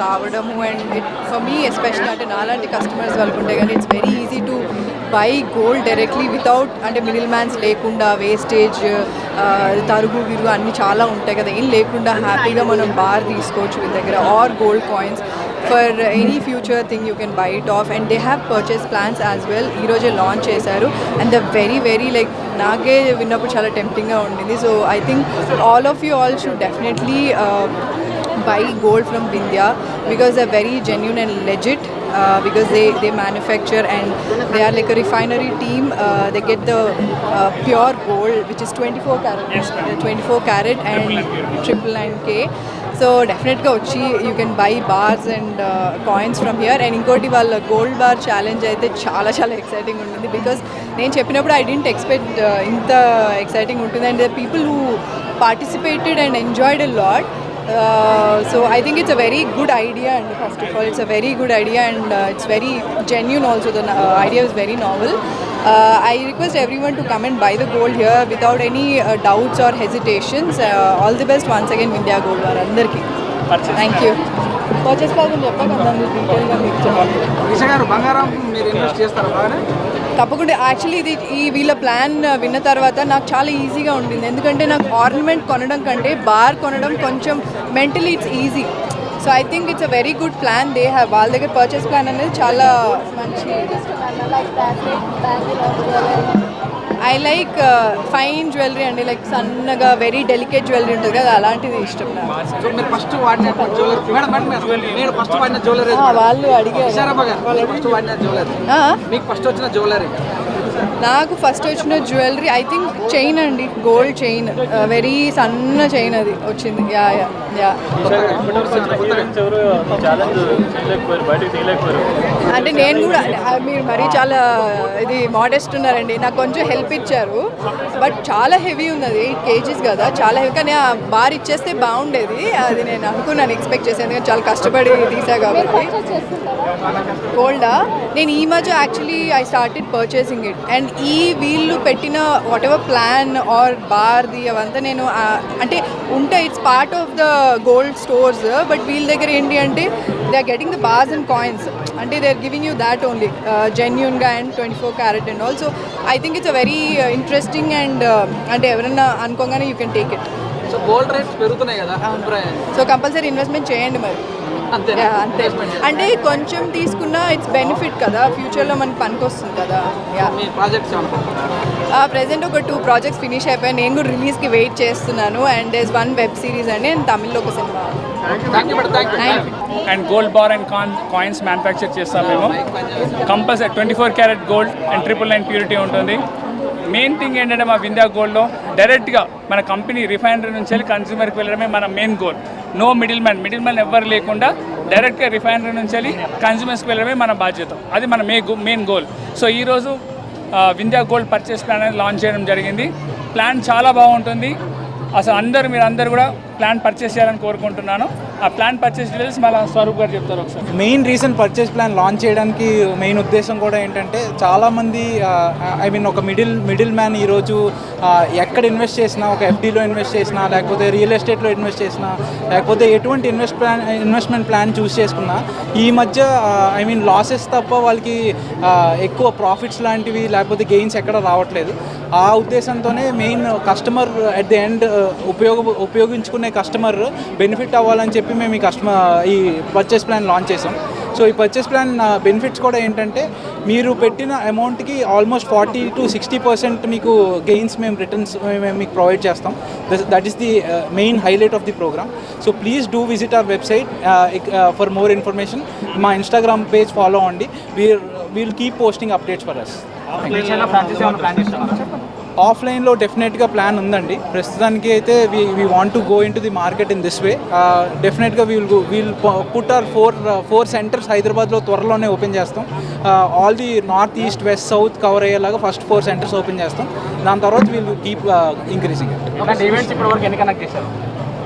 రావడము and it for me especially అంటే నాలాంటి కస్టమర్స్ వాళ్ళకు ఉంటే కానీ it's very easy to buy gold directly without అంటే మిడిల్ మ్యాన్స్ లేకుండా వేస్టేజ్ తరుగు విరుగు అన్నీ చాలా ఉంటాయి కదా. ఏం లేకుండా హ్యాపీగా మనం బార్ తీసుకోవచ్చు వీళ్ళ దగ్గర are gold coins for any future thing you can buy it off and they have purchase plans as well ఈరోజే లాంచ్ చేశారు. And the very very like నాకే విన్నప్పుడు చాలా టెంప్టింగ్గా ఉండింది. So I think all of you all should definitely buy gold from Vindhya because they're very genuine and legit uh, because they, they manufacture and they are like a refinery team. Uh, they get the uh, pure gold which is 24 carat, uh, 24 carat and triple nine K. So డెఫినెట్గా వచ్చి you can buy bars and coins from here and ఇంకోటి వాళ్ళ gold bar challenge అయితే చాలా చాలా exciting ఉంటుంది because నేను చెప్పినప్పుడు ఐ డెంట్ ఎక్స్పెక్ట్ ఇంత ఎక్సైటింగ్ ఉంటుంది and the people who participated and enjoyed a lot Uh, so I think it's a very good idea and first of all it's a very good idea and uh, it's very genuine also the uh, idea is very novel. Uh, I request everyone to come and buy the gold here without any uh, doubts or hesitations. Uh, all the best once again India Gold Bar అందరికీ thank you purchase కాదని చెప్పకుండా డీటెయిల్గా మీకు చెప్పండి దిశ గారు బంగారం మీరు invest చేస్తారా బాగానే తప్పకుండా. యాక్చువల్లీ ఇది ఈ వీళ్ళ ప్లాన్ విన్న తర్వాత నాకు చాలా ఈజీగా ఉండింది. ఎందుకంటే నాకు ఆర్నమెంట్ కొనడం కంటే బార్ కొనడం కొంచెం mentally it's easy so I think it's a very good plan they have వాళ్ళ దగ్గర పర్చేస్ ప్లాన్ అనేది చాలా మంచి. ఐ లైక్ ఫైన్ జ్యువెలరీ అండి. లైక్ సన్నగా వెరీ డెలికేట్ జ్యువెలరీ ఉంటుంది కదా అలాంటిది ఇష్టం వాళ్ళు అడిగారు? మీకు ఫస్ట్ వచ్చిన జ్యువెలరీ నాకు ఫస్ట్ వచ్చిన జ్యువెలరీ ఐ థింక్ చైన్ అండి గోల్డ్ చైన్ వెరీ సన్న చైన్ అది వచ్చింది. యా యా యా అంటే నేను కూడా మీరు మరీ చాలా ఇది మోడెస్ట్ ఉన్నారండి. నాకు కొంచెం హెల్ప్ ఇచ్చారు. బట్ చాలా హెవీ ఉంది అది ఎయిట్ కేజీస్ కదా. చాలా హెవీ కానీ ఆ బార్ ఇచ్చేస్తే బాగుండేది. అది నేను అనుకున్నాను ఎక్స్పెక్ట్ ఎందుకంటే చాలా కష్టపడి తీసా కాబట్టి. గోల్డా నేను ఈ మధ్య actually I started purchasing it and ఈ వీళ్ళు పెట్టిన వాట్ ఎవర్ ప్లాన్ ఆర్ బార్ది అవంతా నేను అంటే ఉంటాయి it's part of the gold stores but వీళ్ళ దగ్గర ఏంటి అంటే they are getting the bars and coins అంటే they are giving you that only జెన్యున్గా and twenty four carat and also I think it's a very interesting and అంటే ఎవరైనా అనుకోగానే you can take it so gold rates పెరుగుతున్నాయి కదా so compulsory investment చేయండి మరి. అంతే. అంటే కొంచెం తీసుకున్నా ఇట్స్ బెనిఫిట్ కదా. ఫ్యూచర్లో మనకి పనికి వస్తుంది కదా. ప్రజెంట్ ఒక టూ ప్రాజెక్ట్స్ ఫినిష్ అయిపోయాయి. నేను కూడా రిలీజ్కి వెయిట్ చేస్తున్నాను. And this one web series అండి. అండ్ తమిళ్ళో ఒక cinema and gold bar and con coins manufacture చేస్తాం మేము. Compulsory twenty four carat gold and triple nine purity ఉంటుంది. మెయిన్ థింగ్ ఏంటంటే మా వింధ్యా గోల్డ్లో డైరెక్ట్గా మన కంపెనీ రిఫైనరీ నుంచి వెళ్ళి కన్స్యూమర్కి వెళ్ళడమే మన main goal no middle man middle man ఎవ్వరు లేకుండా డైరెక్ట్గా రిఫైనరీ నుంచి వెళ్ళి కన్స్యూమర్స్కి వెళ్ళడమే మన బాధ్యత. అది మన మే మెయిన్ గోల్ సో ఈరోజు ఆ, వింధ్యా గోల్డ్ పర్చేస్ ప్లాన్ అనేది లాంచ్ చేయడం జరిగింది. ప్లాన్ చాలా బాగుంటుంది. అసలు అందరూ మీరు అందరు కూడా ప్లాన్ పర్చేస్ చేయాలని కోరుకుంటున్నాను. ఆ ప్లాన్ పర్చేస్ డీటెయిల్స్ మళ్ళీ స్వరూప్ గారు చెప్తారు ఒకసారి. Main reason purchase plan launch చేయడానికి మెయిన్ ఉద్దేశం కూడా ఏంటంటే చాలామంది ఐ మీన్ ఒక మిడిల్ మిడిల్ మ్యాన్ ఈరోజు ఎక్కడ ఇన్వెస్ట్ చేసినా ఒక ఎఫ్డీలో ఇన్వెస్ట్ చేసినా లేకపోతే రియల్ ఎస్టేట్లో ఇన్వెస్ట్ చేసినా లేకపోతే ఎటువంటి invest plan investment plan choose చేసుకున్నా ఈ మధ్య ఐ మీన్ లాసెస్ తప్ప వాళ్ళకి ఎక్కువ ప్రాఫిట్స్ లాంటివి లేకపోతే గెయిన్స్ ఎక్కడ రావట్లేదు. ఆ ఉద్దేశంతోనే main customer at the end ఉపయోగ ఉపయోగించుకునే కస్టమర్ బెనిఫిట్ అవ్వాలని చెప్పి మేము ఈ కస్టమర్ ఈ పర్చేస్ ప్లాన్ లాంచ్ చేసాం. సో ఈ పర్చేస్ ప్లాన్ బెనిఫిట్స్ కూడా ఏంటంటే మీరు పెట్టిన అమౌంట్కి almost forty to sixty percent మీకు గెయిన్స్ మేము రిటర్న్స్ మేము మీకు ప్రొవైడ్ చేస్తాం. That is the main highlight of the programme so please do visit our website for more information మా ఇన్స్టాగ్రామ్ పేజ్ ఫాలో అవ్వండి. We're we'll keep posting updates for us ఆఫ్లైన్లో డెఫినెట్గా plan ఉందండి. ప్రస్తుతానికి అయితే we we want to go into the market in this way డెఫినెట్గా we'll we'll put our four four centres హైదరాబాద్లో త్వరలోనే ఓపెన్ చేస్తాం. All the north east west south cover అయ్యేలాగా ఫస్ట్ ఫోర్ సెంటర్స్ ఓపెన్ చేస్తాం. దాని తర్వాత వీల్ కీప్ ఇంక్రీజింగ్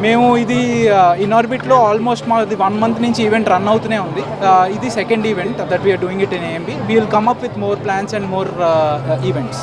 మేము ఇది ఇన్ ఆర్బిట్లో ఆల్మోస్ట్ మాది వన్ మంత్ నుంచి ఈవెంట్ రన్ అవుతూనే ఉంది. ఇది second event that we're doing it in AMB we'll come up with more plans and more events